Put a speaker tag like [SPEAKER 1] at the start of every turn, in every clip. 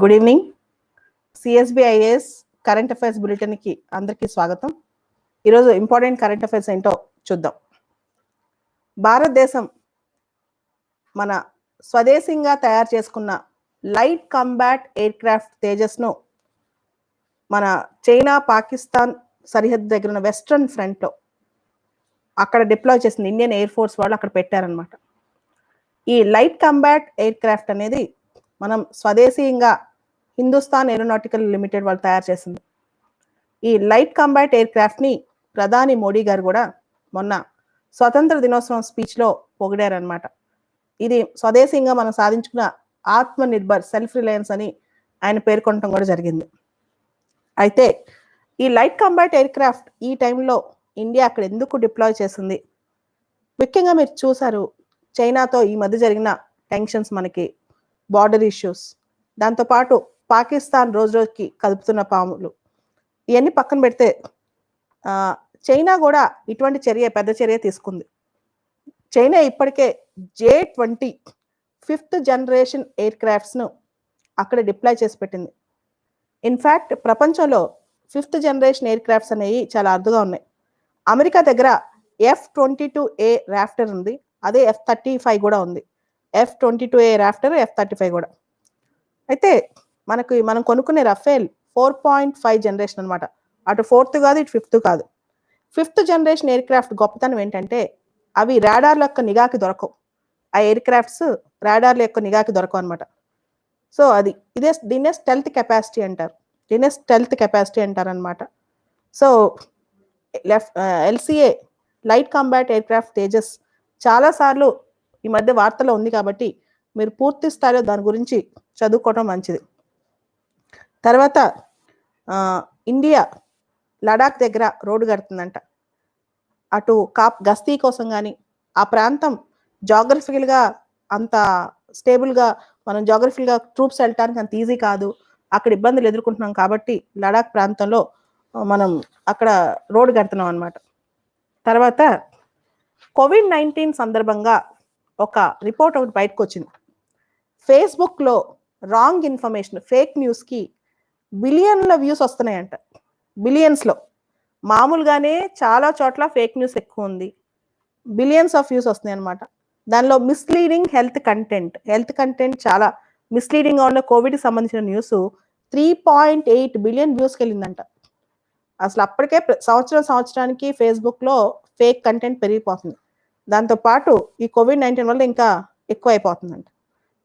[SPEAKER 1] Good evening CSBIS current affairs బులెటిన్కి అందరికీ స్వాగతం. ఈరోజు ఇంపార్టెంట్ కరెంట్ అఫైర్స్ ఏంటో చూద్దాం. భారతదేశం మన స్వదేశంగా తయారు చేసుకున్న లైట్ కంబాట్ ఎయిర్ క్రాఫ్ట్ తేజస్ను మన చైనా పాకిస్తాన్ సరిహద్దు దగ్గర ఉన్న వెస్ట్రన్ ఫ్రంట్లో అక్కడ డిప్లాయ్ చేసింది ఇండియన్ ఎయిర్ ఫోర్స్ వాళ్ళు అక్కడ పెట్టారనమాట ఈ లైట్ కంబాట్ ఎయిర్ క్రాఫ్ట్ అనేది మనం స్వదేశీయంగా హిందుస్థాన్ ఏరోనాటికల్ లిమిటెడ్ వాళ్ళు తయారు చేసింది. ఈ లైట్ కంబాట్ ఎయిర్ క్రాఫ్ట్ని ప్రధాని మోడీ గారు కూడా మొన్న స్వతంత్ర దినోత్సవం స్పీచ్లో పొగిడారనమాట ఇది స్వదేశీయంగా మనం సాధించుకున్న ఆత్మ నిర్భర్ సెల్ఫ్ రిలయన్స్ అని ఆయన పేర్కొనడం కూడా జరిగింది. అయితే ఈ లైట్ కంబాట్ ఎయిర్ క్రాఫ్ట్ ఈ టైంలో ఇండియా అక్కడ ఎందుకు డిప్లాయ్ చేసింది? ముఖ్యంగా మీరు చూసారు చైనాతో ఈ మధ్య జరిగిన టెన్షన్స్ మనకి బార్డర్ ఇష్యూస్. దాంతోపాటు పాకిస్తాన్ రోజు రోజుకి కదుపుతున్న పాములు. ఇవన్నీ పక్కన పెడితే చైనా కూడా ఇటువంటి చర్య పెద్ద చర్య తీసుకుంది. చైనా ఇప్పటికే J twenty fifth generation air క్రాఫ్ట్స్ను అక్కడ డిప్లాయ్ చేసి పెట్టింది. ఇన్ఫ్యాక్ట్ ప్రపంచంలో ఫిఫ్త్ జనరేషన్ ఎయిర్ క్రాఫ్ట్స్ అనేవి చాలా అరుదుగా ఉన్నాయి. అమెరికా దగ్గర F twenty two A raptor ఉంది. అదే ఎఫ్ థర్టీ ఫైవ్ కూడా ఉంది. F twenty two A raptor F thirty five కూడా. అయితే మనకు మనం కొనుక్కునే Rafale four point five generation అనమాట అటు ఫోర్త్ కాదు ఇటు ఫిఫ్త్ కాదు. ఫిఫ్త్ జనరేషన్ ఎయిర్ క్రాఫ్ట్ గొప్పతనం ఏంటంటే అవి రాడార్ల యొక్క నిఘాకి దొరకవు. ఆ ఎయిర్ క్రాఫ్ట్స్ రాడార్ల యొక్క నిఘాకి దొరకవు అనమాట సో అది ఇదే దీన్నే స్టెల్త్ కెపాసిటీ అంటారు. దీన్నే స్టెల్త్ కెపాసిటీ అంటారు అనమాట so left LCA light combat aircraft Tejas చాలాసార్లు ఈ మధ్య వార్తలో ఉంది కాబట్టి మీరు పూర్తి స్థాయిలో దాని గురించి చదువుకోవటం మంచిది. తర్వాత ఇండియా లడాక్ దగ్గర రోడ్డు కడుతుందంట. అటు కాప్ గస్తీ కోసం కానీ ఆ ప్రాంతం జాగ్రఫికల్గా అంత స్టేబుల్గా మనం జాగ్రఫికల్గా ట్రూప్స్ వెళ్ళటానికి అంత ఈజీ కాదు. అక్కడ ఇబ్బందులు ఎదుర్కొంటున్నాం కాబట్టి లడాక్ ప్రాంతంలో మనం అక్కడ రోడ్డు కడుతున్నాం అనమాట తర్వాత కోవిడ్ నైన్టీన్ సందర్భంగా ఒక రిపోర్ట్ ఒకటి బయటకు వచ్చింది ఫేస్బుక్లో రాంగ్ ఇన్ఫర్మేషన్ ఫేక్ న్యూస్కి బిలియన్ల వ్యూస్ వస్తున్నాయంట. బిలియన్స్లో మామూలుగానే చాలా చోట్ల ఫేక్ న్యూస్ ఎక్కువ ఉంది. బిలియన్స్ ఆఫ్ వ్యూస్ వస్తున్నాయి అనమాట దానిలో misleading health content. Health content చాలా మిస్లీడింగ్గా ఉన్న కోవిడ్కి సంబంధించిన news three point eight billion వ్యూస్కి వెళ్ళిందంట. అసలు అప్పటికే ప్ర- సంవత్సరం సంవత్సరానికి ఫేస్బుక్లో ఫేక్ కంటెంట్ పెరిగిపోతుంది. దాంతోపాటు ఈ కోవిడ్ నైన్టీన్ వల్ల ఇంకా ఎక్కువ అయిపోతుందంట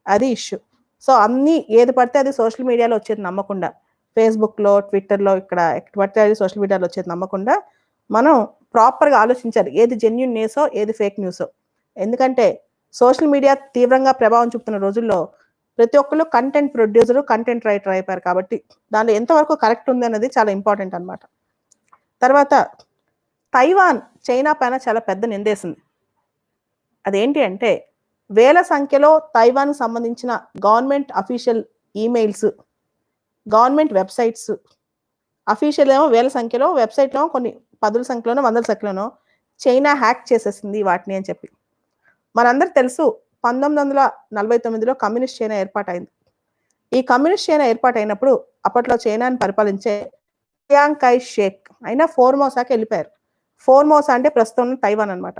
[SPEAKER 1] అది ఇష్యూ. సో అన్ని ఏది పడితే అది సోషల్ మీడియాలో వచ్చేది నమ్మకుండా. ఫేస్బుక్లో ట్విట్టర్లో ఇక్కడ ఎక్కడ పడితే అది సోషల్ మీడియాలో వచ్చేది నమ్మకుండా మనం ప్రాపర్గా ఆలోచించాలి. ఏది జెన్యున్ న్యూసో ఏది ఫేక్ న్యూసో ఎందుకంటే సోషల్ మీడియా తీవ్రంగా ప్రభావం చూపుతున్న రోజుల్లో ప్రతి ఒక్కరు కంటెంట్ ప్రొడ్యూసర్ కంటెంట్ రైటర్ అయిపోయారు కాబట్టి దానిలో ఎంతవరకు కరెక్ట్ ఉంది అనేది చాలా ఇంపార్టెంట్ అనమాట తర్వాత తైవాన్ చైనా పైన చాలా పెద్ద నిందేసింది అదేంటి అంటే వేల సంఖ్యలో తైవాన్కి సంబంధించిన government official emails government websites. Official ఏమో వేల సంఖ్యలో వెబ్సైట్లో కొన్ని పదుల సంఖ్యలోనో వందల సంఖ్యలోనో చైనా హ్యాక్ చేసేసింది వాటిని అని చెప్పి. మనందరికి తెలుసు పంతొమ్మిది వందల నలభై తొమ్మిదిలో కమ్యూనిస్ట్ చైనా ఏర్పాటైంది. ఈ కమ్యూనిస్ట్ చైనా ఏర్పాటైనప్పుడు అప్పట్లో చైనాని పరిపాలించే చియాంగ్ కై షేక్ అయినా ఫోర్మోసాకి వెళ్ళిపోయారు. ఫోర్మోసా అంటే ప్రస్తుతం తైవాన్ అనమాట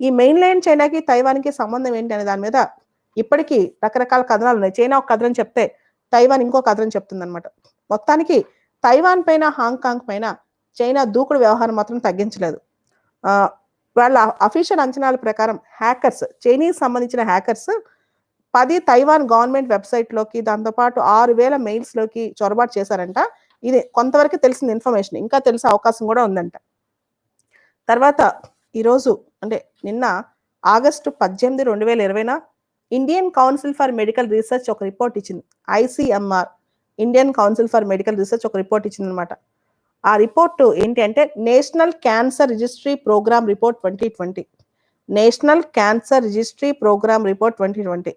[SPEAKER 1] ఈ మెయిన్ లైన్ చైనాకి తైవాన్కి సంబంధం ఏంటి అనే దాని మీద ఇప్పటికీ రకరకాల కథనాలు ఉన్నాయి. చైనా ఒక కథనం చెప్తే తైవాన్ ఇంకో కథనం చెప్తుందనమాట మొత్తానికి తైవాన్ పైన హాంకాంగ్ పైన చైనా దూకుడు వ్యవహారం మాత్రం తగ్గించలేదు. వాళ్ళ అఫీషియల్ అంచనాల ప్రకారం హ్యాకర్స్ చైనీస్ సంబంధించిన హ్యాకర్స్ పది తైవాన్ గవర్నమెంట్ వెబ్సైట్లోకి దాంతోపాటు ఆరు వేల మెయిల్స్లోకి చొరబాటు చేశారంట. ఇది కొంతవరకు తెలిసిన ఇన్ఫర్మేషన్ ఇంకా తెలిసే అవకాశం కూడా ఉందంట. తర్వాత ఈరోజు అంటే నిన్న ఆగస్టు పద్దెనిమిది రెండు వేల ఇరవైన Indian council for medical research ఒక రిపోర్ట్ ఇచ్చింది ICMR Indian council for medical research ఒక రిపోర్ట్ ఇచ్చింది అనమాట ఆ రిపోర్ట్ ఏంటి అంటే national cancer registry programme report twenty twenty. National cancer registry programme report twenty twenty.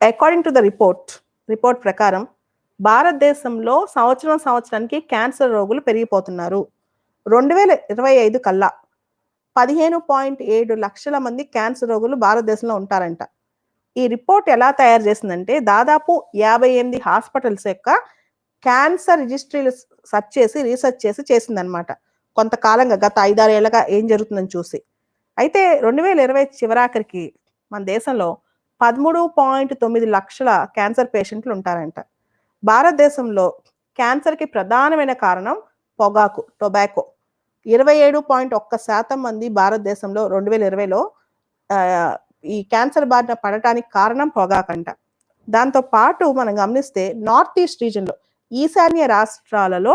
[SPEAKER 1] According to the report report ప్రకారం భారతదేశంలో సంవత్సరం సంవత్సరానికి క్యాన్సర్ రోగులు పెరిగిపోతున్నారు. రెండు వేల ఇరవై ఐదు కల్లా పదిహేను పాయింట్ ఏడు లక్షల మంది క్యాన్సర్ రోగులు భారతదేశంలో ఉంటారంట. ఈ రిపోర్ట్ ఎలా తయారు చేసిందంటే దాదాపు యాభై ఎనిమిది హాస్పిటల్స్ యొక్క క్యాన్సర్ రిజిస్ట్రీలు సెర్చ్ చేసి రీసెర్చ్ చేసి చేసిందనమాట కొంతకాలంగా గత ఐదారు ఏళ్ళగా ఏం జరుగుతుందని చూసి. అయితే రెండు వేల ఇరవై చివరాఖరికి మన దేశంలో పదమూడు పాయింట్ తొమ్మిది లక్షల క్యాన్సర్ పేషెంట్లు ఉంటారంట. భారతదేశంలో క్యాన్సర్కి ప్రధానమైన కారణం పొగాకు టొబాకో. ఇరవై ఏడు పాయింట్ ఒక్క శాతం మంది భారతదేశంలో రెండు వేల ఇరవైలో ఈ క్యాన్సర్ బారిన పడటానికి కారణం పొగాకంట. దాంతో పాటు మనం గమనిస్తే నార్త్ ఈస్ట్ రీజన్లో ఈశాన్య రాష్ట్రాలలో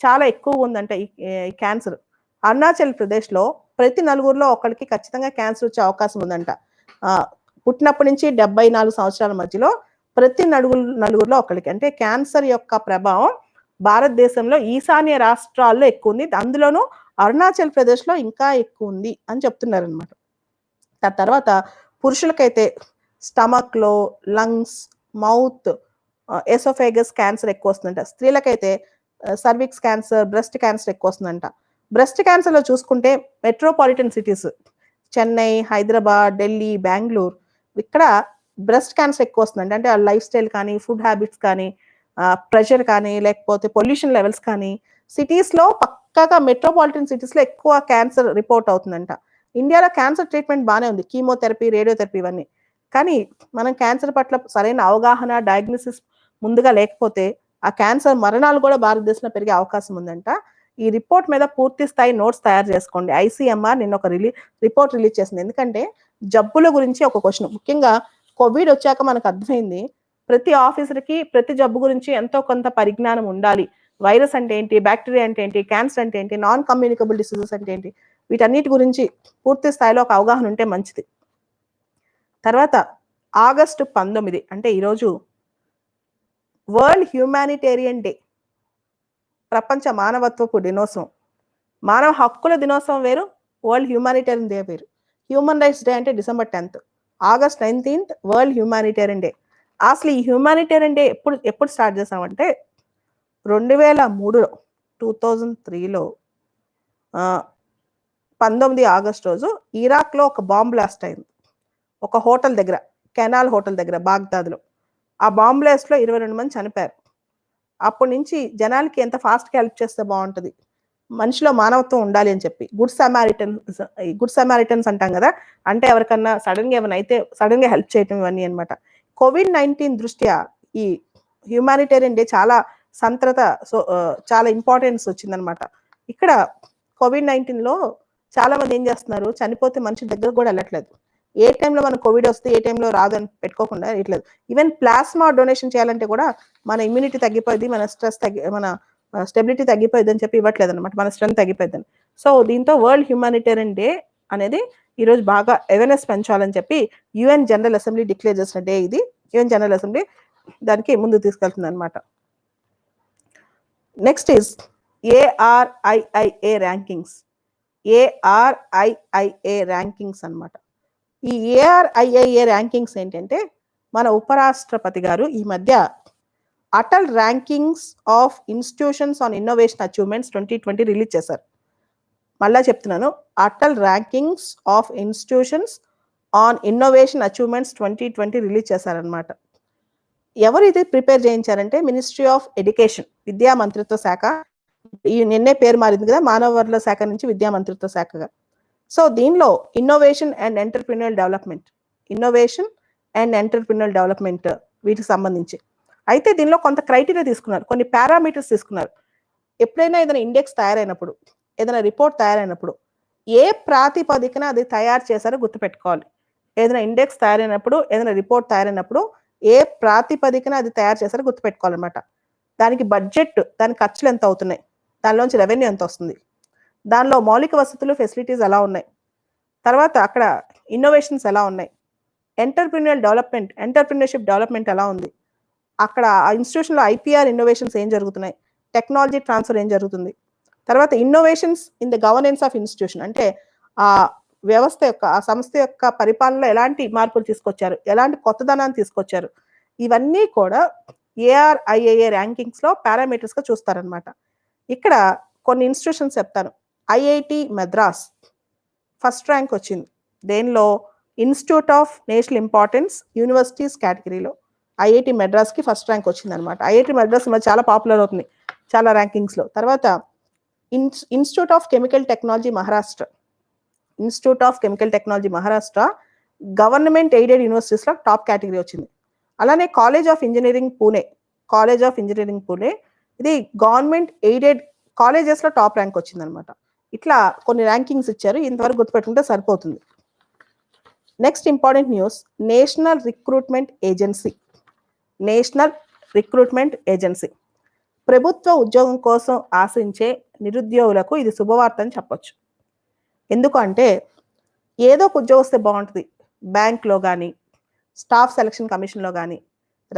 [SPEAKER 1] చాలా ఎక్కువ ఉందంట ఈ ఈ క్యాన్సర్. అరుణాచల్ ప్రదేశ్లో ప్రతి నలుగురిలో ఒకరికి ఖచ్చితంగా క్యాన్సర్ వచ్చే అవకాశం ఉందంట. పుట్టినప్పటి నుంచి డెబ్బై నాలుగు సంవత్సరాల మధ్యలో ప్రతి నలుగురు నలుగురిలో ఒకరికి అంటే క్యాన్సర్ యొక్క ప్రభావం భారతదేశంలో ఈశాన్య రాష్ట్రాల్లో ఎక్కువ ఉంది. అందులోనూ అరుణాచల్ ప్రదేశ్లో ఇంకా ఎక్కువ ఉంది అని చెప్తున్నారు అనమాట దాని తర్వాత పురుషులకైతే స్టమక్లో లంగ్స్ మౌత్ ఎసోఫేగస్ క్యాన్సర్ ఎక్కువ వస్తుందంట స్త్రీలకైతే సర్విక్స్ క్యాన్సర్ బ్రెస్ట్ క్యాన్సర్ ఎక్కువ వస్తుందంట బ్రెస్ట్ క్యాన్సర్లో చూసుకుంటే మెట్రోపాలిటన్ సిటీస్ చెన్నై హైదరాబాద్ ఢిల్లీ బెంగళూరు ఇక్కడ బ్రెస్ట్ క్యాన్సర్ ఎక్కువ వస్తుందంటే అంటే ఆ లైఫ్ స్టైల్ కానీ ఫుడ్ హ్యాబిట్స్ కానీ ప్రెషర్ కానీ లేకపోతే పొల్యూషన్ లెవెల్స్ కానీ సిటీస్లో పక్కాగా మెట్రోపాలిటన్ సిటీస్లో ఎక్కువ క్యాన్సర్ రిపోర్ట్ అవుతుందంట. ఇండియాలో క్యాన్సర్ ట్రీట్మెంట్ బాగానే ఉంది. కీమోథెరపీ రేడియోథెరపీ ఇవన్నీ. కానీ మనం క్యాన్సర్ పట్ల సరైన అవగాహన డయాగ్నోసిస్ ముందుగా లేకపోతే ఆ క్యాన్సర్ మరణాలు కూడా భారతదేశంలో పెరిగే అవకాశం ఉందంట. ఈ రిపోర్ట్ మీద పూర్తి స్థాయి నోట్స్ తయారు చేసుకోండి. ఐసీఎంఆర్ నిన్న ఒక రిలీ రిపోర్ట్ రిలీజ్ చేసింది. ఎందుకంటే జబ్బుల గురించి ఒక క్వశ్చన్. ముఖ్యంగా కోవిడ్ వచ్చాక మనకు అర్థమైంది ప్రతి ఆఫీసర్కి ప్రతి జబ్బు గురించి ఎంతో కొంత పరిజ్ఞానం ఉండాలి. వైరస్ అంటే ఏంటి బ్యాక్టీరియా అంటే ఏంటి క్యాన్సర్ అంటే ఏంటి నాన్ కమ్యూనికబుల్ డిసీజెస్ అంటే ఏంటి వీటన్నిటి గురించి పూర్తి స్థాయిలో ఒక అవగాహన ఉంటే మంచిది. తర్వాత ఆగస్టు పంతొమ్మిది అంటే ఈరోజు వరల్డ్ హ్యూమానిటేరియన్ డే. ప్రపంచ మానవత్వపు దినోత్సవం. మానవ హక్కుల దినోత్సవం వేరు వరల్డ్ హ్యూమానిటేరియన్ డే వేరు. హ్యూమన్ రైట్స్ డే అంటే December tenth. August nineteenth world humanitarian day. అసలు ఈ హ్యూమానిటేరియన్ డే ఎప్పుడు ఎప్పుడు స్టార్ట్ చేసామంటే రెండు వేల మూడులో టూ థౌజండ్ త్రీలో పంతొమ్మిది ఆగస్ట్ రోజు ఇరాక్లో ఒక బాంబ్ బ్లాస్ట్ అయింది. ఒక హోటల్ దగ్గర కెనాల్ హోటల్ దగ్గర బాగ్దాద్లో. ఆ బాంబ్ బ్లాస్ట్లో ఇరవై రెండు మంది చనిపోయారు. అప్పటి నుంచి జనాలకి ఎంత ఫాస్ట్గా హెల్ప్ చేస్తే బాగుంటుంది? మనిషిలో మానవత్వం ఉండాలి అని చెప్పి గుడ్ సమారిటన్ గుడ్ సమారిటన్స్ అంటాం కదా అంటే ఎవరికన్నా సడన్గా ఏమైనా అయితే సడన్గా హెల్ప్ చేయటం ఇవన్నీ అనమాట కోవిడ్ నైన్టీన్ దృష్ట్యా ఈ హ్యూమానిటేరియన్ డే చాలా సంత్రత సో చాలా ఇంపార్టెన్స్ వచ్చిందనమాట ఇక్కడ కోవిడ్ నైన్టీన్లో చాలా మంది ఏం చేస్తున్నారు? చనిపోతే మనిషి దగ్గర కూడా వెళ్ళట్లేదు. ఏ టైంలో మన కోవిడ్ వస్తే ఏ టైంలో రాదు అని పెట్టుకోకుండా ఇట్లేదు ఈవెన్ ప్లాస్మా డొనేషన్ చేయాలంటే కూడా మన ఇమ్యూనిటీ తగ్గిపోయింది మన స్ట్రెస్ తగ్గి మన స్టెబిలిటీ తగ్గిపోయింది అని చెప్పి ఇవ్వట్లేదు అనమాట మన స్ట్రెంత్ తగ్గిపోయింది సో దీంతో వరల్డ్ హ్యూమానిటేరియన్ డే అనేది ఈరోజు బాగా అవేర్నెస్ పెంచాలని చెప్పి యుఎన్ జనరల్ అసెంబ్లీ డిక్లేర్ చేసిన డే ఇది. యుఎన్ జనరల్ అసెంబ్లీ దానికి ముందు తీసుకెళ్తుంది అనమాట next is ARIIA rankings ARIIA rankings అన్నమాట. ఈ ఏఆర్ఐఐఏ ర్యాంకింగ్స్ ఏంటంటే మన ఉపరాష్ట్రపతి గారు ఈ మధ్య Atal rankings of institutions on innovation achievements twenty twenty release చేశారు. మళ్ళా చెప్తున్నాను Atal rankings of institutions on innovation achievements twenty twenty release చేశారనమాట ఎవరు ఇది ప్రిపేర్ చేయించారంటే మినిస్ట్రీ ఆఫ్ ఎడ్యుకేషన్ విద్యా మంత్రిత్వ శాఖ ఈ నిన్నే పేరు మారింది కదా మానవ వనరుల శాఖ నుంచి విద్యా మంత్రిత్వ శాఖగా. సో దీనిలో innovation and entrepreneurial development innovation and entrepreneurial development వీటికి సంబంధించి. అయితే దీనిలో కొంత క్రైటీరియా తీసుకున్నారు కొన్ని పారామీటర్స్ తీసుకున్నారు. ఎప్పుడైనా ఏదైనా ఇండెక్స్ తయారైనప్పుడు ఏదైనా రిపోర్ట్ తయారైనప్పుడు ఏ ప్రాతిపదికన అది తయారు చేశారో గుర్తుపెట్టుకోవాలి. ఏదైనా ఇండెక్స్ తయారైనప్పుడు ఏదైనా రిపోర్ట్ తయారైనప్పుడు ఏ ప్రాతిపదికన అది తయారు చేశారో గుర్తుపెట్టుకోవాలన్నమాట. దానికి బడ్జెట్ దాని ఖర్చులు ఎంత అవుతున్నాయి? దానిలోంచి రెవెన్యూ ఎంత వస్తుంది. దానిలో మౌలిక వసతులు ఫెసిలిటీస్ ఎలా ఉన్నాయి? తర్వాత అక్కడ ఇన్నోవేషన్స్ ఎలా ఉన్నాయి? ఎంటర్ప్రిన్యూర్ డెవలప్మెంట్ ఎంటర్ప్రినర్షిప్ డెవలప్మెంట్ ఎలా ఉంది? అక్కడ ఆ ఇన్స్టిట్యూషన్లో ఐపీఆర్ ఇన్నోవేషన్స్ ఏం జరుగుతున్నాయి? టెక్నాలజీ ట్రాన్స్ఫర్ ఏం జరుగుతుంది? తర్వాత innovations in the governance of institution అంటే ఆ వ్యవస్థ యొక్క ఆ సంస్థ యొక్క పరిపాలనలో ఎలాంటి మార్పులు తీసుకొచ్చారు? ఎలాంటి కొత్తదనాన్ని తీసుకొచ్చారు? ఇవన్నీ కూడా ఏఆర్ఐఏఏ ర్యాంకింగ్స్లో పారామీటర్స్గా చూస్తారనమాట ఇక్కడ కొన్ని ఇన్స్టిట్యూషన్స్ చెప్తాను. ఐఐటి మద్రాస్ ఫస్ట్ ర్యాంక్ వచ్చింది. దేనిలో? Institute of national importance universities కేటగిరీలో. ఐఐటి మెడ్రాస్కి ఫస్ట్ ర్యాంక్ వచ్చిందనమాట ఐఐటి మెడ్రాస్ చాలా పాపులర్ అవుతుంది చాలా ర్యాంకింగ్స్లో. తర్వాత ఇన్స్ institute of chemical technology Maharashtra. Institute of chemical technology Maharashtra government aided యూనివర్సిటీస్లో top category వచ్చింది. అలానే college of engineering Pune college of engineering Pune ఇది గవర్నమెంట్ ఎయిడెడ్ కాలేజెస్లో టాప్ ర్యాంక్ వచ్చిందనమాట. ఇట్లా కొన్ని ర్యాంకింగ్స్ ఇచ్చారు. ఇంతవరకు గుర్తుపెట్టుకుంటే సరిపోతుంది. Next important news national recruitment agency. National recruitment agency. ప్రభుత్వ ఉద్యోగం కోసం ఆశించే నిరుద్యోగులకు ఇది శుభవార్త అని చెప్పొచ్చు. ఎందుకంటే ఏదో ఒక ఉద్యోగం వస్తే బాగుంటుంది. బ్యాంక్లో కానీ స్టాఫ్ సెలక్షన్ కమిషన్లో కానీ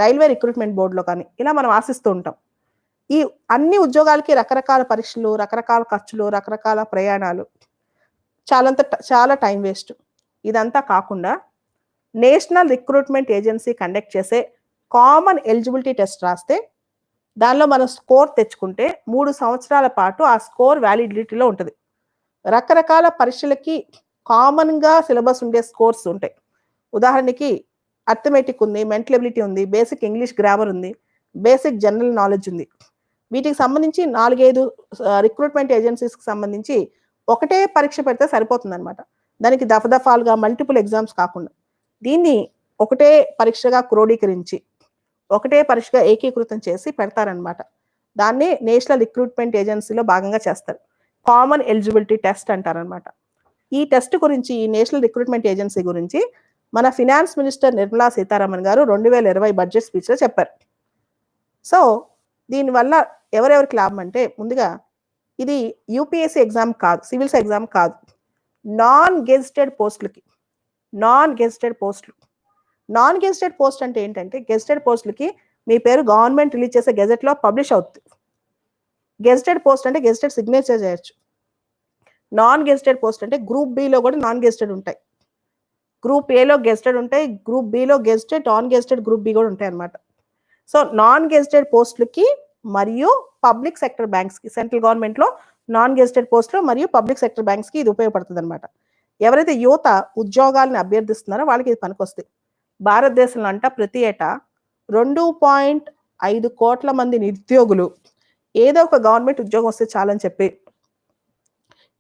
[SPEAKER 1] రైల్వే రిక్రూట్మెంట్ బోర్డులో కానీ ఇలా మనం ఆశిస్తూ ఉంటాం. ఈ అన్ని ఉద్యోగాలకి రకరకాల పరీక్షలు రకరకాల ఖర్చులు రకరకాల ప్రయాణాలు. చాలంత చాలా టైం వేస్ట్. ఇదంతా కాకుండా నేషనల్ రిక్రూట్మెంట్ ఏజెన్సీ కండక్ట్ చేసే కామన్ ఎలిజిబిలిటీ టెస్ట్ రాస్తే దానిలో మనం స్కోర్ తెచ్చుకుంటే మూడు సంవత్సరాల పాటు ఆ స్కోర్ వ్యాలిడిటీలో ఉంటుంది. రకరకాల పరీక్షలకి కామన్గా సిలబస్ ఉండే స్కోర్స్ ఉంటాయి. ఉదాహరణకి అర్థమెటిక్ ఉంది మెంటల్ ఎబిలిటీ ఉంది బేసిక్ ఇంగ్లీష్ గ్రామర్ ఉంది బేసిక్ జనరల్ నాలెడ్జ్ ఉంది. వీటికి సంబంధించి నాలుగైదు రిక్రూట్మెంట్ ఏజెన్సీస్కి సంబంధించి ఒకటే పరీక్ష పెడితే సరిపోతుందన్నమాట. దానికి దఫదఫాలుగా మల్టిపుల్ ఎగ్జామ్స్ కాకుండా. దీన్ని ఒకటే పరీక్షగా క్రోడీకరించి ఒకటే పరీక్షగా ఏకీకృతం చేసి పెడతారనమాట దాన్ని నేషనల్ రిక్రూట్మెంట్ ఏజెన్సీలో భాగంగా చేస్తారు. కామన్ ఎలిజిబిలిటీ టెస్ట్ అంటారనమాట ఈ టెస్ట్ గురించి ఈ నేషనల్ రిక్రూట్మెంట్ ఏజెన్సీ గురించి మన ఫినాన్స్ మినిస్టర్ నిర్మలా సీతారామన్ గారు రెండు వేల ఇరవై బడ్జెట్ స్పీచ్లో చెప్పారు. సో దీనివల్ల ఎవరెవరికి లాభం అంటే ముందుగా ఇది యూపీఎస్సీ ఎగ్జామ్ కాదు సివిల్స్ ఎగ్జామ్ కాదు. నాన్ గెజిటెడ్ పోస్టులకి non gazetted posts non gazetted post అంటే ఏంటంటే గెజిటెడ్ పోస్టులకి మీ పేరు గవర్నమెంట్ రిలీజ్ చేసే గెజెట్లో పబ్లిష్ అవుతుంది గెజిటెడ్ పోస్ట్ అంటే గెజిటెడ్ సిగ్నేచర్ చేయొచ్చు. నాన్ గెజిటెడ్ పోస్ట్ అంటే గ్రూప్ బిలో కూడా నాన్ గెజిటెడ్ ఉంటాయి గ్రూప్ ఏలో గెజిటెడ్ ఉంటాయి group below gazetted non gazetted group B కూడా ఉంటాయి అనమాట సో నాన్ గెజిటెడ్ పోస్టులకి మరియు పబ్లిక్ సెక్టర్ బ్యాంక్స్కి సెంట్రల్ గవర్నమెంట్లో నాన్ గెజిటెడ్ పోస్టులు మరియు పబ్లిక్ సెక్టర్ బ్యాంక్స్కి ఇది ఉపయోగపడుతుంది అనమాట ఎవరైతే యువత ఉద్యోగాలను అభ్యర్థిస్తున్నారో వాళ్ళకి ఇది పనికొస్తుంది. భారతదేశంలో అంట ప్రతి ఏటా రెండు పాయింట్ ఐదు కోట్ల మంది నిరుద్యోగులు ఏదో ఒక గవర్నమెంట్ ఉద్యోగం వస్తే చాలని చెప్పి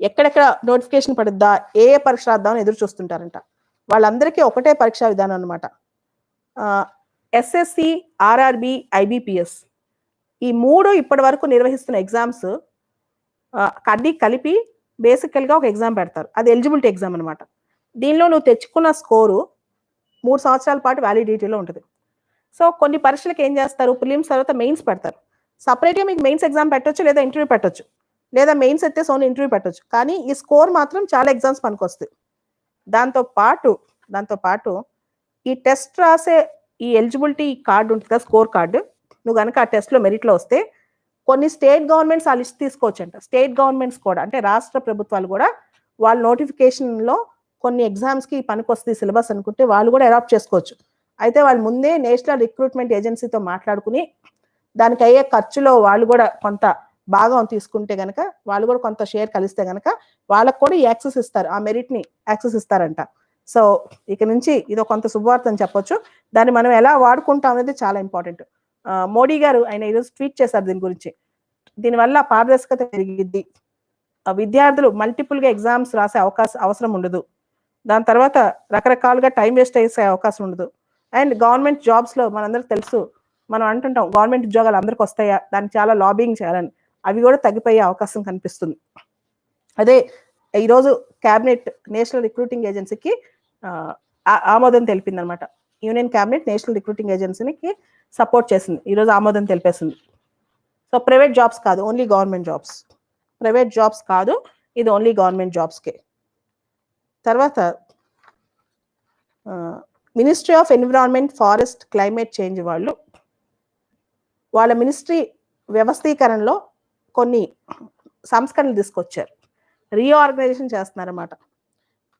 [SPEAKER 1] ఎక్కడెక్కడ నోటిఫికేషన్ పడుద్దా ఏ ఏ పరీక్ష రాద్దామని ఎదురు చూస్తుంటారంట. వాళ్ళందరికీ ఒకటే పరీక్షా విధానం అనమాట ఎస్ఎస్సి ఆర్ఆర్బి ఐబిపిఎస్ ఈ మూడు ఇప్పటి వరకు నిర్వహిస్తున్న ఎగ్జామ్స్ అన్ని కలిపి బేసికల్గా ఒక ఎగ్జామ్ పెడతారు. అది ఎలిజిబిలిటీ ఎగ్జామ్ అనమాట దీనిలో నువ్వు తెచ్చుకున్న స్కోరు మూడు సంవత్సరాల పాటు వ్యాలిడిటీలో ఉంటుంది. సో కొన్ని పరీక్షలకు ఏం చేస్తారు? ప్రిలిమ్స్ తర్వాత మెయిన్స్ పెడతారు. సపరేట్గా మీకు మెయిన్స్ ఎగ్జామ్ పెట్టొచ్చు లేదా ఇంటర్వ్యూ పెట్టొచ్చు. లేదా మెయిన్స్ అయితే సోన్ ఇంటర్వ్యూ పెట్టొచ్చు. కానీ ఈ స్కోర్ మాత్రం చాలా ఎగ్జామ్స్ పనికొస్తుంది దాంతో పాటు దాంతో పాటు ఈ టెస్ట్ రాసే ఈ ఎలిజిబిలిటీ కార్డు ఉంటుంది కదా స్కోర్ కార్డు నువ్వు కనుక ఆ టెస్ట్లో మెరిట్లో వస్తే కొన్ని స్టేట్ గవర్నమెంట్స్ ఆ లిస్ట్ తీసుకోవచ్చంట. స్టేట్ గవర్నమెంట్స్ కూడా అంటే రాష్ట్ర ప్రభుత్వాలు కూడా వాళ్ళ నోటిఫికేషన్లో కొన్ని ఎగ్జామ్స్కి పనికొస్తుంది సిలబస్ అనుకుంటే వాళ్ళు కూడా అడాప్ట్ చేసుకోవచ్చు. అయితే వాళ్ళు ముందే నేషనల్ రిక్రూట్మెంట్ ఏజెన్సీతో మాట్లాడుకుని దానికి అయ్యే ఖర్చులో వాళ్ళు కూడా కొంత భాగం తీసుకుంటే కనుక వాళ్ళు కూడా కొంత షేర్ కలిస్తే గనక వాళ్ళకు కూడా యాక్సెస్ ఇస్తారు ఆ మెరిట్ని యాక్సెస్ ఇస్తారంట. సో ఇక నుంచి ఇదో కొంత శుభవార్త అని చెప్పొచ్చు. దాన్ని మనం ఎలా వాడుకుంటాం అనేది చాలా ఇంపార్టెంట్ మోడీ గారు ఆయన ఈరోజు ట్వీట్ చేశారు దీని గురించి. దీనివల్ల పారదర్శకత పెరిగిద్ది. విద్యార్థులు మల్టిపుల్గా ఎగ్జామ్స్ రాసే అవకాశం అవసరం ఉండదు. దాని తర్వాత రకరకాలుగా టైం వేస్ట్ చేసే అవకాశం ఉండదు. అండ్ గవర్నమెంట్ జాబ్స్లో మనందరికి తెలుసు మనం అంటుంటాం గవర్నమెంట్ ఉద్యోగాలు అందరికి వస్తాయా? దానికి చాలా లాబింగ్ చేయాలని. అవి కూడా తగ్గిపోయే అవకాశం కనిపిస్తుంది. అదే ఈరోజు క్యాబినెట్ నేషనల్ రిక్రూటింగ్ ఏజెన్సీకి ఆమోదం తెలిపిందనమాట. యూనియన్ క్యాబినెట్ నేషనల్ రిక్రూటింగ్ ఏజెన్సీకి సపోర్ట్ చేసింది ఈరోజు ఆమోదం తెలిపేసింది సో ప్రైవేట్ జాబ్స్ కాదు only government jobs. Private jobs కాదు ఇది ఓన్లీ గవర్నమెంట్ జాబ్స్కే తర్వాత ministry of environment forest climate change వాళ్ళు వాళ్ళ మినిస్ట్రీ వ్యవస్థీకరణలో కొన్ని సంస్కరణలు తీసుకొచ్చారు. రీఆర్గనైజేషన్ చేస్తున్నారన్నమాట.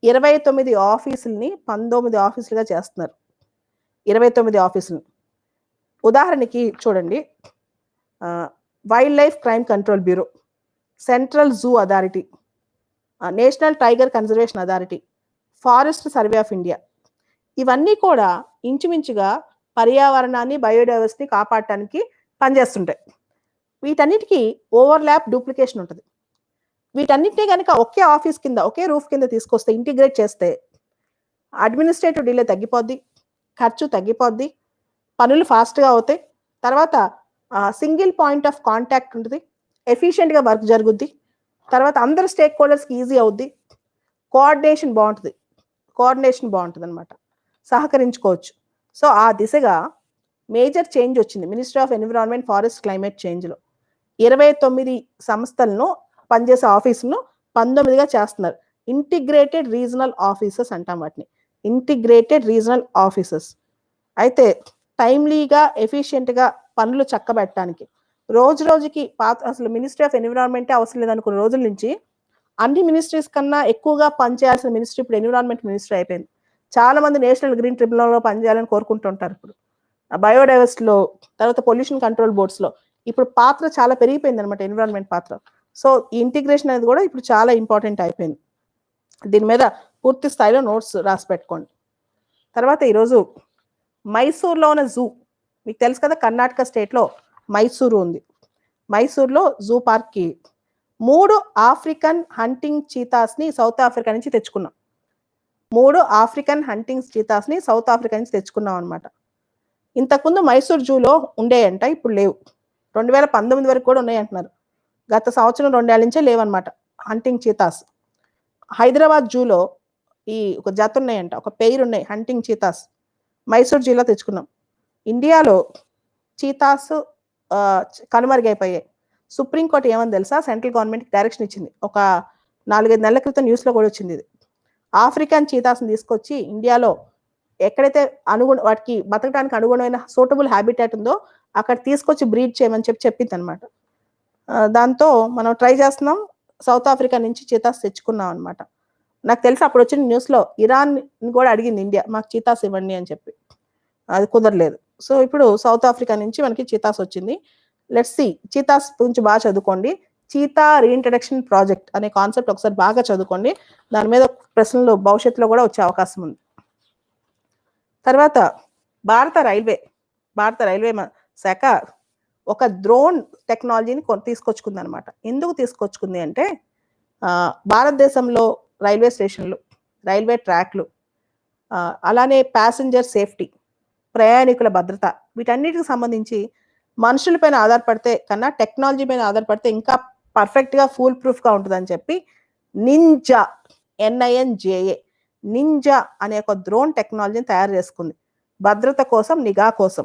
[SPEAKER 1] ఇరవై తొమ్మిది ఆఫీసుల్ని పంతొమ్మిది ఆఫీసులుగా చేస్తున్నారు. ఇరవై తొమ్మిది ఆఫీసులు ఉదాహరణకి చూడండి wildlife crime control bureau central zoo authority national tiger conservation authority forest survey of India ఇవన్నీ కూడా ఇంచుమించుగా పర్యావరణాన్ని బయోడైవర్సిటీ కాపాడటానికి పనిచేస్తుంటాయి. వీటన్నిటికీ ఓవర్లాప్ డూప్లికేషన్ ఉంటుంది. వీటన్నిటినీ కనుక ఒకే ఆఫీస్ కింద ఒకే రూఫ్ కింద తీసుకొస్తే ఇంటిగ్రేట్ చేస్తే అడ్మినిస్ట్రేటివ్ డిలే తగ్గిపోద్ది ఖర్చు తగ్గిపోద్ది పనులు ఫాస్ట్గా అవుతాయి. తర్వాత సింగిల్ పాయింట్ ఆఫ్ కాంటాక్ట్ ఉంటుంది. ఎఫిషియెంట్గా వర్క్ జరుగుద్ది. తర్వాత అందరు స్టేక్ హోల్డర్స్కి ఈజీ అవుద్ది. కోఆర్డినేషన్ బాగుంటుంది. కోఆర్డినేషన్ బాగుంటుంది అనమాట సహకరించుకోవచ్చు. సో ఆ దిశగా మేజర్ చేంజ్ వచ్చింది. Ministry of environment forest climate చేంజ్లో. ఇరవై తొమ్మిది సంస్థలను పనిచేసే ఆఫీసులను పంతొమ్మిదిగా చేస్తున్నారు. ఇంటిగ్రేటెడ్ రీజనల్ ఆఫీసెస్ అంటాం వాటిని. Integrated regional offices. అయితే టైమ్లీగా ఎఫిషియెంట్గా పనులు చక్కబెట్టడానికి. రోజు రోజుకి పాత అసలు మినిస్ట్రీ ఆఫ్ ఎన్విరాన్మెంటే అవసరం లేదనుకున్న రోజుల నుంచి అన్ని మినిస్ట్రీస్ కన్నా ఎక్కువగా పనిచేయాల్సిన మినిస్ట్రీ ఇప్పుడు ఎన్విరాన్మెంట్ మినిస్ట్రీ అయిపోయింది. చాలా మంది నేషనల్ గ్రీన్ ట్రిబ్యునల్లో పనిచేయాలని కోరుకుంటుంటారు ఇప్పుడు. బయోడైవర్సిటీలో తర్వాత పొల్యూషన్ కంట్రోల్ బోర్డ్స్లో ఇప్పుడు పాత్ర చాలా పెరిగిపోయింది అనమాట ఎన్విరాన్మెంట్ పాత్ర. సో ఇంటిగ్రేషన్ అనేది కూడా ఇప్పుడు చాలా ఇంపార్టెంట్ అయిపోయింది. దీని మీద పూర్తి స్థాయిలో నోట్స్ రాసి పెట్టుకోండి. తర్వాత ఈరోజు మైసూర్లో ఉన్న జూ మీకు తెలుసు కదా కర్ణాటక స్టేట్లో మైసూరు ఉంది. మైసూర్లో జూ పార్క్కి మూడు ఆఫ్రికన్ హంటింగ్ చీతాస్ని సౌత్ ఆఫ్రికా నుంచి తెచ్చుకున్నాం. మూడు ఆఫ్రికన్ హంటింగ్ చీతాస్ని సౌత్ ఆఫ్రికా నుంచి తెచ్చుకున్నాం అనమాట ఇంతకుముందు మైసూర్ జూలో ఉండేయంట ఇప్పుడు లేవు. రెండు వేల పంతొమ్మిది వరకు కూడా ఉన్నాయి అంటున్నారు. గత సంవత్సరం రెండేళ్ళ నుంచే లేవన్నమాట హంటింగ్ చీతాస్. హైదరాబాద్ జూలో ఈ ఒక జత ఉన్నాయంట ఒక పేరు ఉన్నాయి హంటింగ్ చీతాస్. మైసూర్ జిల్లా తెచ్చుకున్నాం. ఇండియాలో చీతాస్ కనుమరుగైపోయాయి. సుప్రీంకోర్టు ఏమని తెలుసా? సెంట్రల్ గవర్నమెంట్కి డైరెక్షన్ ఇచ్చింది. ఒక నాలుగైదు నెలల క్రితం న్యూస్లో కూడా వచ్చింది ఇది. ఆఫ్రికన్ చీతాస్ని తీసుకొచ్చి ఇండియాలో ఎక్కడైతే అనుగుణ వాటికి బతకడానికి అనుగుణమైన సూటబుల్ హ్యాబిటేట్ ఉందో అక్కడ తీసుకొచ్చి బ్రీడ్ చేయమని చెప్పి చెప్పింది అనమాట దాంతో మనం ట్రై చేస్తున్నాం. సౌత్ ఆఫ్రికా నుంచి చీతాస్ తెచ్చుకున్నాం అనమాట నాకు తెలిసి అప్పుడు వచ్చిన న్యూస్లో ఇరాన్ కూడా అడిగింది ఇండియా మాకు చీతాస్ ఇవ్వండి అని చెప్పి. అది కుదరలేదు. సో ఇప్పుడు సౌత్ ఆఫ్రికా నుంచి మనకి చీతాస్ వచ్చింది. లెట్స్ సి చీతాస్ గురించి బాగా చదువుకోండి. చీతా రీఇంట్రడక్షన్ ప్రాజెక్ట్ అనే కాన్సెప్ట్ ఒకసారి బాగా చదువుకోండి. దాని మీద ప్రశ్నలు భవిష్యత్తులో కూడా వచ్చే అవకాశం ఉంది. తర్వాత భారత రైల్వే భారత రైల్వే శాఖ ఒక డ్రోన్ టెక్నాలజీని తీసుకొచ్చుకుంది అనమాట ఎందుకు తీసుకొచ్చుకుంది అంటే భారతదేశంలో రైల్వే స్టేషన్లు రైల్వే ట్రాక్లు అలానే ప్యాసింజర్ సేఫ్టీ ప్రయాణికుల భద్రత వీటన్నిటికి సంబంధించి మనుషులపైన ఆధారపడితే కన్నా టెక్నాలజీ పైన ఆధారపడితే ఇంకా పర్ఫెక్ట్గా ఫుల్ ప్రూఫ్గా ఉంటుందని చెప్పి నింజా ఎన్ఐఎన్జేఏ నింజా అనే ఒక డ్రోన్ టెక్నాలజీని తయారు చేసుకుంది. భద్రత కోసం నిఘా కోసం.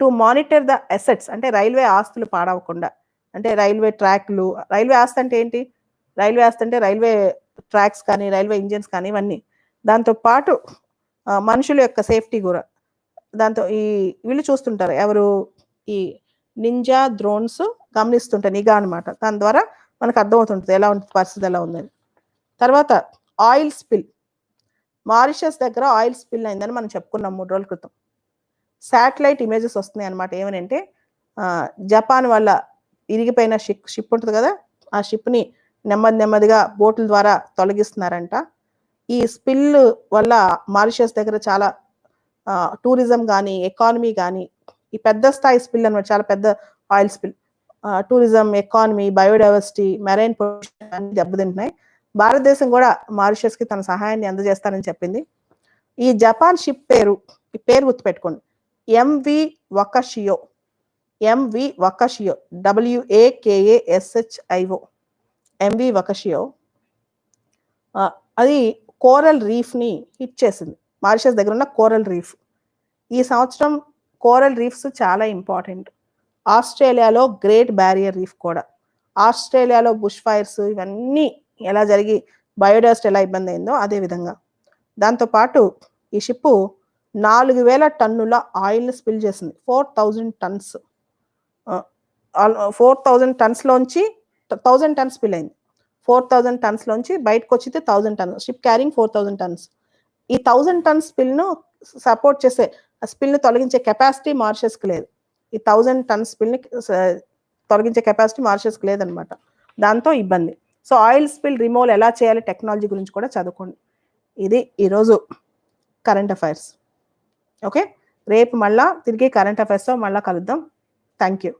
[SPEAKER 1] టు మానిటర్ ద అసెట్స్ అంటే రైల్వే ఆస్తులు పాడవకుండా అంటే రైల్వే ట్రాక్లు రైల్వే ఆస్తి అంటే ఏంటి? రైల్వే వేస్తుంటే రైల్వే ట్రాక్స్ కానీ రైల్వే ఇంజిన్స్ కానీ ఇవన్నీ. దాంతో పాటు మనుషుల యొక్క సేఫ్టీ కూడా. దాంతో ఈ వీళ్ళు చూస్తుంటారు ఎవరు ఈ నింజా డ్రోన్స్ గమనిస్తుంటారు నిఘా అనమాట దాని ద్వారా మనకు అర్థమవుతుంటుంది ఎలా ఉంటుంది పరిస్థితి ఎలా ఉందని తర్వాత ఆయిల్ స్పిల్. మారిషస్ దగ్గర ఆయిల్ స్పిల్ అయిందని మనం చెప్పుకున్నాం మూడు రోజుల క్రితం. శాటిలైట్ ఇమేజెస్ వస్తున్నాయి అనమాట ఏమనంటే జపాన్ వల్ల ఇరిగిపోయిన షిప్ షిప్ ఉంటుంది కదా ఆ షిప్ని నెమ్మది నెమ్మదిగా బోట్ల ద్వారా తొలగిస్తున్నారంట. ఈ స్పిల్ వల్ల మారిషస్ దగ్గర చాలా టూరిజం కానీ ఎకానమీ కానీ ఈ పెద్ద స్థాయి స్పిల్ అనమాట చాలా పెద్ద oil spill tourism economy biodiversity marine pollution అన్ని దెబ్బతింటున్నాయి. భారతదేశం కూడా మారిషస్కి తన సహాయాన్ని అందజేస్తానని చెప్పింది. ఈ జపాన్ షిప్ పేరు ఈ పేరు గుర్తుపెట్టుకోండి. MV Wakashio MV Wakashio WAKASHIO MV Wakashio అది కోరల్ రీఫ్ని హిట్ చేసింది. మారిషస్ దగ్గర ఉన్న కోరల్ రీఫ్. ఈ సంవత్సరం కోరల్ రీఫ్స్ చాలా ఇంపార్టెంట్ ఆస్ట్రేలియాలో గ్రేట్ బ్యారియర్ రీఫ్ కూడా. ఆస్ట్రేలియాలో బుష్ ఫైర్స్ ఇవన్నీ ఎలా జరిగి బయోడస్ట్ ఎలా ఇబ్బంది అయిందో అదే విధంగా. దాంతోపాటు ఈ షిప్ నాలుగు వేల టన్నుల ఆయిల్ని స్పిల్ చేసింది. Four thousand tons. Four thousand టన్స్లోంచి thousand tons spill అయింది. ఫోర్ థౌజండ్ టన్స్లోంచి బయటకు వచ్చితే thousand tons. Ship carrying four thousand tons. ఈ థౌజండ్ టన్స్ స్పిల్ను సపోర్ట్ చేసే ఆ స్పిల్ని తొలగించే కెపాసిటీ మార్షెస్కి లేదు. ఈ థౌజండ్ టన్స్ స్పిల్ని తొలగించే కెపాసిటీ మార్షెస్కి లేదనమాట. దాంతో ఇబ్బంది. సో ఆయిల్ స్పిల్ రిమూవల్ ఎలా చేయాలి టెక్నాలజీ గురించి కూడా చదువుకోండి. ఇది ఈరోజు కరెంట్ అఫైర్స్. ఓకే? రేపు మళ్ళా తిరిగి కరెంట్ అఫైర్స్తో మళ్ళీ కలుద్దాం. Thank you.